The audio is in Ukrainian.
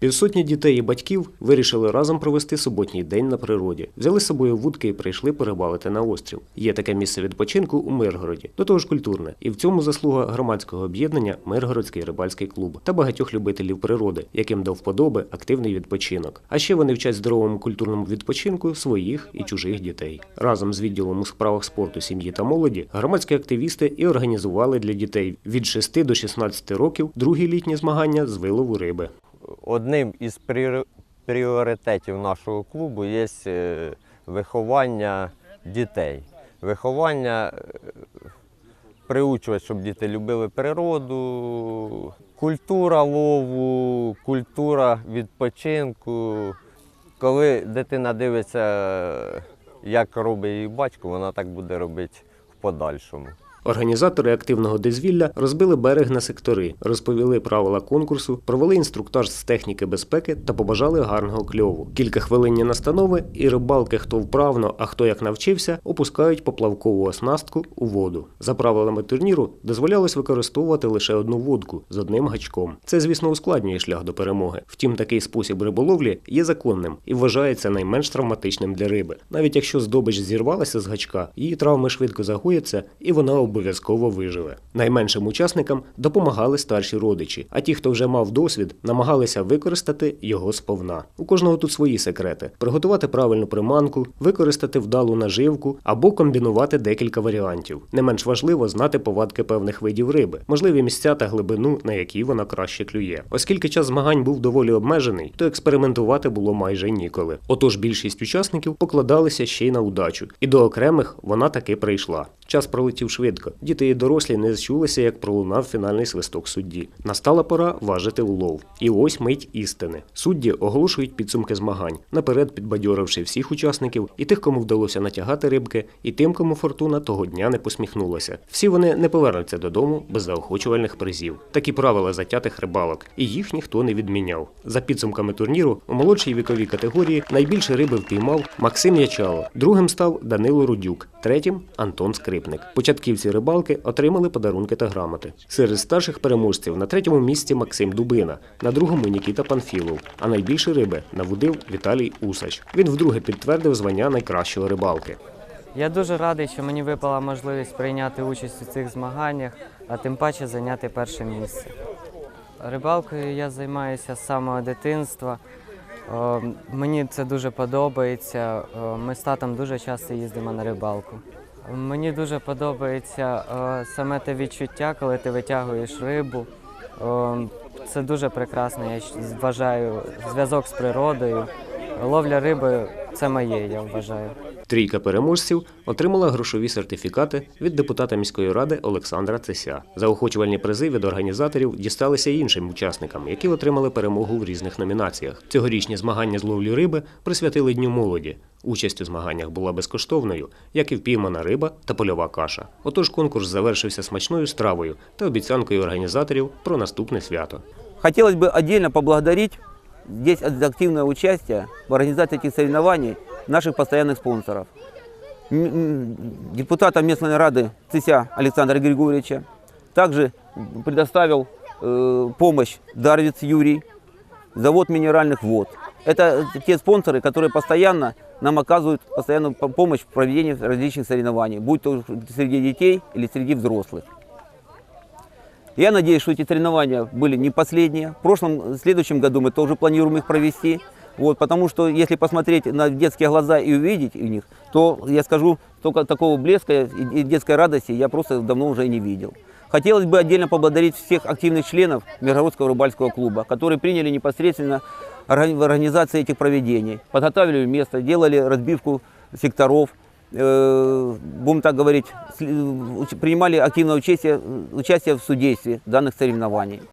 Півсотні дітей і батьків вирішили разом провести суботній день на природі. Взяли з собою вудки і прийшли порибалити на острів. Є таке місце відпочинку у Миргороді, до того ж культурне. І в цьому заслуга громадського об'єднання Миргородський рибальський клуб та багатьох любителів природи, яким до вподоби активний відпочинок. А ще вони вчать здоровому культурному відпочинку своїх і чужих дітей. Разом з відділом у справах спорту, сім'ї та молоді громадські активісти і організували для дітей від 6 до 16 років другі літні змагання з вилову риби. Одним із пріоритетів нашого клубу є е, виховання дітей. Виховання е, приучувати, щоб діти любили природу, культура лову, культура відпочинку. Коли дитина дивиться, е, як робить її батько, вона так буде робити в подальшому. Організатори активного дозвілля розбили берег на сектори, розповіли правила конкурсу, провели інструктаж з техніки безпеки та побажали гарного кльову. Кілька хвилинні настанови, і рибалки, хто вправно, а хто як навчився, опускають поплавкову оснастку у воду. За правилами турніру дозволялось використовувати лише одну вудку з одним гачком. Це, звісно, ускладнює шлях до перемоги. Втім, такий спосіб риболовлі є законним і вважається найменш травматичним для риби. Навіть якщо здобич зірвалася з гачка, її травми швидко загояться, і вона обов'язково виживе. Найменшим учасникам допомагали старші родичі, а ті, хто вже мав досвід, намагалися використати його сповна. У кожного тут свої секрети: приготувати правильну приманку, використати вдалу наживку або комбінувати декілька варіантів. Не менш важливо знати повадки певних видів риби, можливі місця та глибину, на які вона краще клює. Оскільки час змагань був доволі обмежений, то експериментувати було майже ніколи. Отож більшість учасників покладалися ще й на удачу, і до окремих вона таки прийшла. Час пролетів швидко. Діти і дорослі не зчулися, як пролунав фінальний свисток судді. Настала пора важити улов. І ось мить істини. Судді оголошують підсумки змагань, наперед підбадьоривши всіх учасників, і тих, кому вдалося натягати рибки, і тим, кому фортуна того дня не посміхнулася. Всі вони не повернуться додому без заохочувальних призів. Такі правила затятих рибалок, і їх ніхто не відміняв. За підсумками турніру, у молодшій віковій категорії найбільше риби впіймав Максим Ячало, другим став Данило Рудюк, третім Антон Скрипник. Початківці рибалки отримали подарунки та грамоти. Серед старших переможців на третьому місці Максим Дубина, на другому Нікіта Панфілов, а найбільше риби навудив Віталій Усач. Він вдруге підтвердив звання найкращого рибалки. Я дуже радий, що мені випала можливість прийняти участь у цих змаганнях, а тим паче зайняти перше місце. Рибалкою я займаюся з самого дитинства. Мені це дуже подобається. Ми з татом дуже часто їздимо на рибалку. Мені дуже подобається о, саме те відчуття, коли ти витягуєш рибу. О, Це дуже прекрасно, я вважаю, зв'язок з природою. Ловля риби це моє, я вважаю. Трійка переможців отримала грошові сертифікати від депутата міської ради Олександра Цеся. Заохочувальні призи від організаторів дісталися іншим учасникам, які отримали перемогу в різних номінаціях. Цьогорічні змагання з ловлі риби присвятили Дню молоді. Участь у змаганнях була безкоштовною, як і впіймана риба та польова каша. Отож конкурс завершився смачною стравою та обіцянкою організаторів про наступне свято. Хотелось бы отдельно поблагодарить здесь активное участие в организации этих соревнований наших постоянных спонсоров. Депутата местной рады Цися Александра Григорьевича. Также предоставил э, помощь Дарвиц Юрий, завод минеральных вод. Это те спонсоры, которые постоянно нам оказывают постоянную по- помощь в проведении различных соревнований, будь то среди детей или среди взрослых. Я надеюсь, что эти соревнования были не последние. В прошлом, в следующем году мы тоже планируем их провести. Вот, потому что если посмотреть на детские глаза и увидеть в них, то я скажу, только такого блеска и детской радости я просто давно уже не видел. Хотелось бы отдельно поблагодарить всех активных членов Миргородского рыбальского клуба, которые приняли непосредственно в организации этих проведений. Подготовили место, делали разбивку секторов, э, будем так говорить, уч- принимали активное участие, участие в судействе данных соревнований.